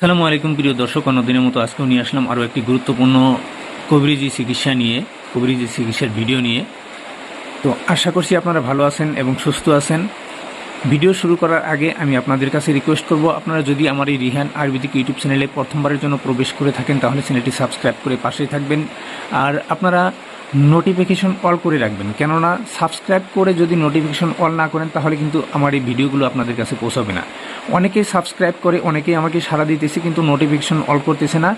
সালামু আলাইকুম, প্রিয় দর্শক, অন্যদিনের মতো আজকেও নিয়ে আসলাম আরও একটি গুরুত্বপূর্ণ কবিরাজি চিকিৎসা নিয়ে, কবিরাজি চিকিৎসার ভিডিও নিয়ে। তো আশা করছি আপনারা ভালো আছেন এবং সুস্থ আছেন। ভিডিও শুরু করার আগে আমি আপনাদের কাছে রিকোয়েস্ট করব, আপনারা যদি আমার এই রিহান আয়ুর্বেদিক ইউটিউব চ্যানেলে প্রথমবারের জন্য প্রবেশ করে থাকেন, তাহলে চ্যানেলটি সাবস্ক্রাইব করে পাশেই থাকবেন। আর আপনারা নোটিফিকেশন অল করে রাখবেন। কেননা সাবস্ক্রাইব করে যদি নোটিফিকেশন অল না করেন, তাহলে কিন্তু আমার এই ভিডিওগুলো আপনাদের কাছে পৌঁছাবে না। অনেকেই সাবস্ক্রাইব করে, অনেকেই আমাকে সাড়া দিতেছে, কিন্তু নোটিফিকেশন অল করতেছে না।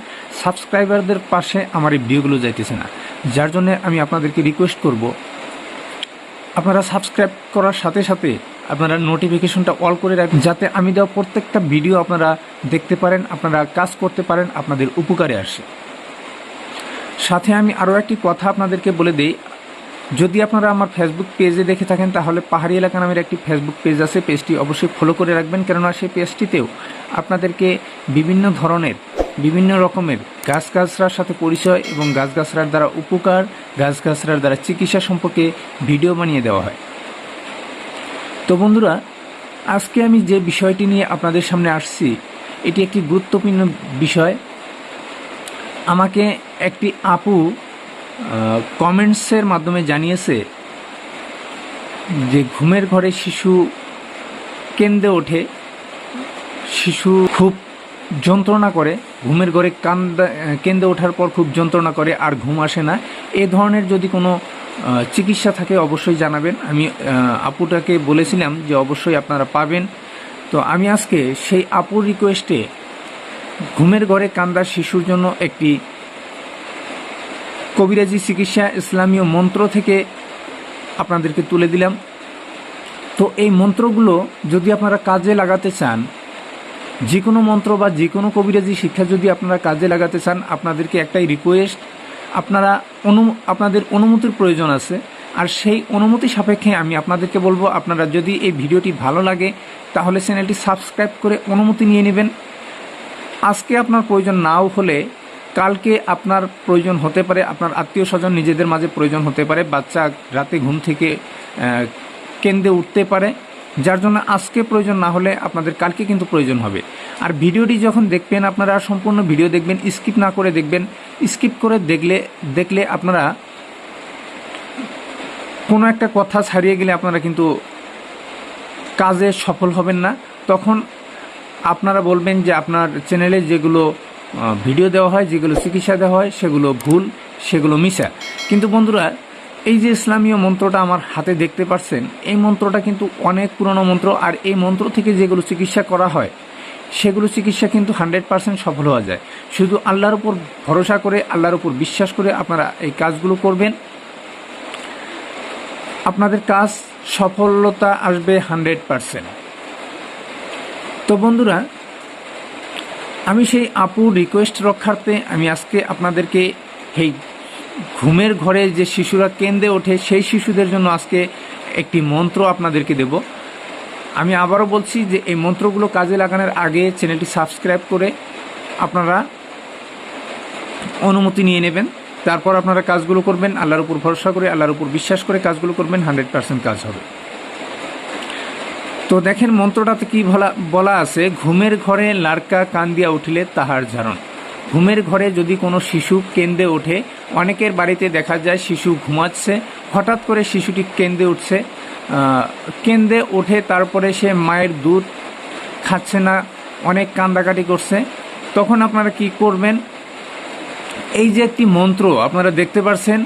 সাবস্ক্রাইবারদের পাশে আমার এই ভিডিওগুলো যাইতেছে না। যার জন্য আমি আপনাদেরকে রিকোয়েস্ট করব, আপনারা সাবস্ক্রাইব করার সাথে সাথে আপনারা নোটিফিকেশনটা অল করে রাখবেন, যাতে আমি দেওয়া প্রত্যেকটা ভিডিও আপনারা দেখতে পারেন, আপনারা কাজ করতে পারেন, আপনাদের উপকারে আসে। সাথে আমি আরও একটি কথা আপনাদেরকে বলে দিই। যদি আপনারা আমার ফেসবুক পেজে দেখে থাকেন, তাহলে পাহাড়ি এলাকা নামের একটি ফেসবুক পেজ আছে। পেজটি অবশ্যই ফলো করে রাখবেন, কেননা সেই পেজটিতেও আপনাদেরকে বিভিন্ন ধরনের, বিভিন্ন রকমের গাছগাছরার সাথে পরিচয় এবং গাছগাছরার দ্বারা উপকার গাছগাছরার দ্বারা চিকিৎসা সম্পর্কে ভিডিও বানিয়ে দেওয়া হয়। তো বন্ধুরা, আজকে আমি যে বিষয়টি নিয়ে আপনাদের সামনে আসছি, এটি একটি গুরুত্বপূর্ণ বিষয়। আমাকে একটি আপু কমেন্টসের মাধ্যমে জানিয়েছে যে ঘুমের ঘরে শিশু কেন্দ্রে ওঠে। শিশু খুব যন্ত্রণা করে, ঘুমের ঘরে কান্দা কেন্দ্রে ওঠার পর খুব যন্ত্রণা করে আর ঘুম আসে না। এ ধরনের যদি কোনো চিকিৎসা থাকে অবশ্যই জানাবেন। আমি আপুটাকে বলেছিলাম যে অবশ্যই আপনারা পাবেন। তো আমি আজকে সেই আপুর রিকোয়েস্টে ঘুমের ঘরে কান্দা শিশুর জন্য একটি কবিরাজি চিকিৎসা ইসলামীয় মন্ত্র থেকে আপনাদেরকে তুলে দিলাম। তো এই মন্ত্রগুলো যদি আপনারা কাজে লাগাতে চান যে কোনো মন্ত্র বা যে কোনো কবিরাজি শিক্ষা যদি আপনারা কাজে লাগাতে চান, আপনাদেরকে একটাই রিকোয়েস্ট আপনারা অনু, আপনাদের অনুমতির প্রয়োজন আছে। আর সেই অনুমতি সাপেক্ষে আমি আপনাদেরকে বলব, আপনারা যদি এই ভিডিওটি ভালো লাগে, তাহলে চ্যানেলটি সাবস্ক্রাইব করে অনুমতি নিয়ে নেবেন। আজকে আপনার প্রয়োজন নাও হলে কালকে আপনার প্রয়োজন হতে পারে, আপনার আত্মীয় স্বজন নিজেদের মাঝে প্রয়োজন হতে পারে, বাচ্চা রাতে ঘুম থেকে কেন্দ্রে উঠতে পারে, যার জন্য আজকে প্রয়োজন না হলে আপনাদের কালকে কিন্তু প্রয়োজন হবে। আর ভিডিওটি যখন দেখবেন আপনারা, সম্পূর্ণ ভিডিও দেখবেন, স্কিপ না করে দেখবেন, স্কিপ করে দেখলে দেখলে আপনারা কোনো একটা কথা ছাড়িয়ে গেলে আপনারা কিন্তু কাজে সফল হবেন না। তখন আপনারা বলবেন যে আপনার চ্যানেলে যেগুলো ভিডিও দেওয়া হয়, যেগুলো চিকিৎসা দেওয়া হয়, সেগুলো ভুল, সেগুলো মিশা কিন্তু বন্ধুরা, এই যে ইসলামীয় মন্ত্রটা আমার হাতে দেখতে পাচ্ছেন, এই মন্ত্রটা কিন্তু অনেক পুরনো মন্ত্র, আর এই মন্ত্র থেকে যেগুলো চিকিৎসা করা হয়, সেগুলো চিকিৎসা কিন্তু হান্ড্রেড পার্সেন্ট সফল হওয়া যায়। শুধু আল্লাহর উপর ভরসা করে, আল্লাহর উপর বিশ্বাস করে আপনারা এই কাজগুলো করবেন। আপনাদের কাজ সফলতা আসবে হান্ড্রেড পার্সেন্ট। তো বন্ধুরা, আমি সেই আপুর রিকোয়েস্ট রক্ষার্থে আমি আজকে আপনাদেরকে এই ঘুমের ঘরে যে শিশুরা কেন্দ্রে ওঠে, সেই শিশুদের জন্য আজকে একটি মন্ত্র আপনাদেরকে দেব। আমি আবারও বলছি যে এই মন্ত্রগুলো কাজে লাগানোর আগে চ্যানেলটি সাবস্ক্রাইব করে আপনারা অনুমতি নিয়ে নেবেন। তারপর আপনারা কাজগুলো করবেন, আল্লাহর উপর ভরসা করে, আল্লাহর উপর বিশ্বাস করে কাজগুলো করবেন, হান্ড্রেড পার্সেন্ট কাজ হবে। তো দেখেন মন্ত্রটাতে কি বলা বলা আছে ঘুমের ঘরে লাড়কা কান্দিয়া উঠিলে তাহার ঝারণ ঘুমের ঘরে যদি কোনো শিশু কেন্দ্রে ওঠে অনেকের বাড়িতে দেখা যায় শিশু ঘুমাচ্ছে হঠাৎ করে শিশুটি কেন্দ্রে উঠছে আহ, কেন্দ্রে ওঠে তারপরে সে মায়ের দুধ খাচ্ছে না অনেক কান্দাকাটি করছে। তখন আপনারা কি করবেন? এই যে একটি মন্ত্র আপনারা দেখতে পাচ্ছেন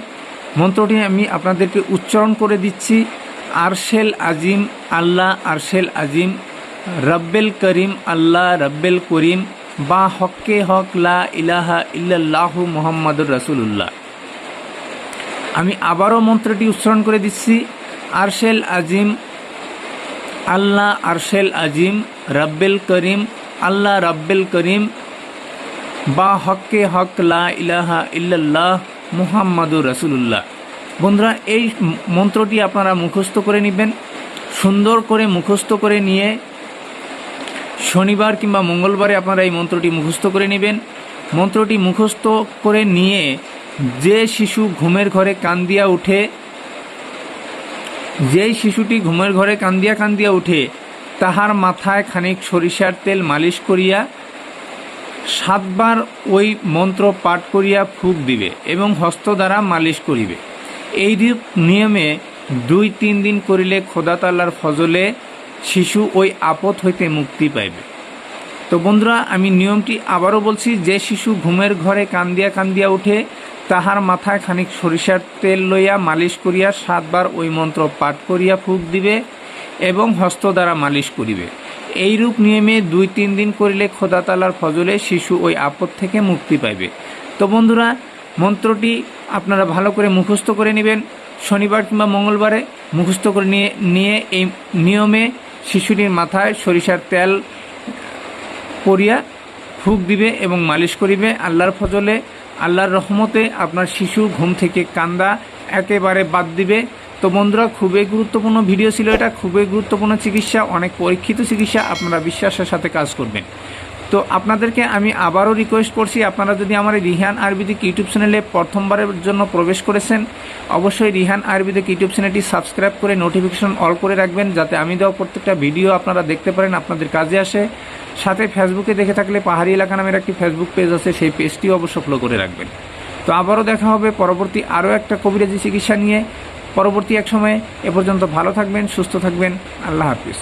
মন্ত্রটি আমি আপনাদেরকে উচ্চারণ করে দিচ্ছি। আরশেল আজিম, আল্লাহ আরশেল আজিম, রব্বেল করিম, আল্লাহ রব্বেল করিম, বা হককে হক, লা ইলাহা ইল্লাল্লাহু মোহাম্মদুর রাসূলুল্লাহ। আমি আবারও মন্ত্রটি উচ্চারণ করে দিচ্ছি। আরশেল আজিম, আল্লাহ আরশেল আজিম, রব্বেল করিম, আল্লাহ রব্বেল করিম, বা হককে হক, লা ইলাহা ইল্লাল্লাহ মুহাম্মাদুর রাসূলুল্লাহ। বন্ধুরা, এই মন্ত্রটি আপনারা মুখস্থ করে নেবেন, সুন্দর করে মুখস্থ করে নিয়ে শনিবার কিংবা মঙ্গলবারে আপনারা এই মন্ত্রটি মুখস্থ করে নেবেন। মন্ত্রটি মুখস্থ করে নিয়ে যে শিশু ঘুমের ঘরে কান্দিয়া উঠে, যেই শিশুটি ঘুমের ঘরে কান্দিয়া কান্দিয়া উঠে, তাহার মাথায় খানিক সরিষার তেল মালিশ করিয়া সাতবার ওই মন্ত্র পাঠ করিয়া ফুক দিবে এবং হস্ত দ্বারা মালিশ করিবে। এই রূপ নিয়মে দুই তিন দিন করিলে খোদা তাল্লার ফজলে শিশু ওই আপদ হইতে মুক্তি পাইবে। তো বন্ধুরা, আমি নিয়মটি আবারও বলছি, যে শিশু ঘুমের ঘরে কান্দিয়া কান্দিয়া উঠে তাহার মাথায় খানিক সরিষার তেল লইয়া মালিশ করিয়া সাতবার ওই মন্ত্র পাঠ করিয়া ফুক দিবে এবং হস্ত দ্বারা মালিশ করিবে। এইরূপ নিয়মে দুই তিন দিন করিলে খোদা তালার ফজলে শিশু ওই আপদ থেকে মুক্তি পাইবে। তো বন্ধুরা মন্ত্রটি আপনারা ভালো করে মুখস্থ করে নেবেন। শনিবার কিংবা মঙ্গলবারে মুখস্থ করে নিয়ে নিয়ে এই নিয়মে শিশুটির মাথায় সরিষার তেল পরিয়া ফুক দিবে এবং মালিশ করিবে। আল্লাহর ফজলে, আল্লাহর রহমতে আপনার শিশু ঘুম থেকে কান্দা, একেবারে বাদ দিবে। তো বন্ধুরা, খুবই গুরুত্বপূর্ণ ভিডিও ছিল এটা। খুবই গুরুত্বপূর্ণ চিকিৎসা, অনেক পরীক্ষিত চিকিৎসা। আপনারা বিশ্বাসের সাথে কাজ করবেন। তো আপনাদেরকে আমি আবারও রিকোয়েস্ট করছি, আপনারা যদি আমার এই রিহান আয়ুর্বেদিক ইউটিউব চ্যানেলে প্রথমবারের জন্য প্রবেশ করেছেন, অবশ্যই রিহান আয়ুর্বেদিক ইউটিউব চ্যানেলটি সাবস্ক্রাইব করে নোটিফিকেশন অল করে রাখবেন, যাতে আমি দেওয়া প্রত্যেকটা ভিডিও আপনারা দেখতে পারেন, আপনাদের কাজে আসে। সাথে ফেসবুকে দেখে থাকলে পাহাড়ি এলাকা নামের একটি ফেসবুক পেজ আছে, সেই পেজটিও অবশ্য ফলো করে রাখবেন। তো আবারও দেখা হবে পরবর্তী আরও একটা কবিরাজি চিকিৎসা নিয়ে। পরবর্তী এক সময়ে, এ পর্যন্ত ভালো থাকবেন, সুস্থ থাকবেন, আল্লাহ হাফিজ।